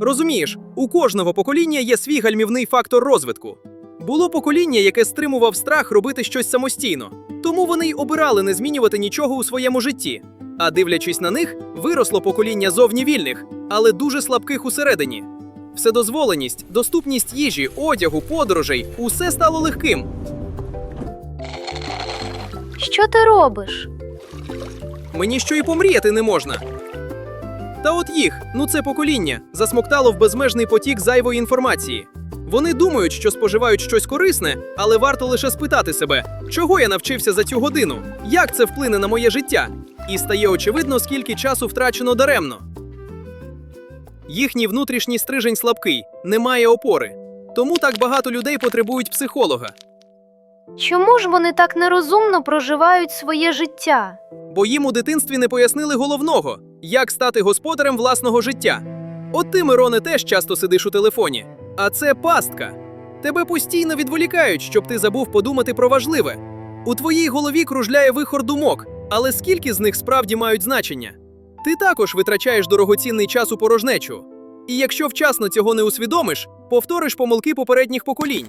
Розумієш, у кожного покоління є свій гальмівний фактор розвитку. Було покоління, яке стримував страх робити щось самостійно, тому вони й обирали не змінювати нічого у своєму житті. А дивлячись на них, виросло покоління зовні вільних, але дуже слабких усередині. Вседозволеність, доступність їжі, одягу, подорожей усе стало легким. Що ти робиш? Мені що й помріяти не можна. Та от їх, ну це покоління, засмоктало в безмежний потік зайвої інформації. Вони думають, що споживають щось корисне, але варто лише спитати себе, чого я навчився за цю годину, як це вплине на моє життя, і стає очевидно, скільки часу втрачено даремно. Їхній внутрішній стрижень слабкий, немає опори. Тому так багато людей потребують психолога. Чому ж вони так нерозумно проживають своє життя? бо їм у дитинстві не пояснили головного, як стати господарем власного життя. От ти, Мироне, теж часто сидиш у телефоні, а це пастка. Тебе постійно відволікають, щоб ти забув подумати про важливе. У твоїй голові кружляє вихор думок, але скільки з них справді мають значення? Ти також витрачаєш дорогоцінний час у порожнечу. І якщо вчасно цього не усвідомиш, повториш помилки попередніх поколінь.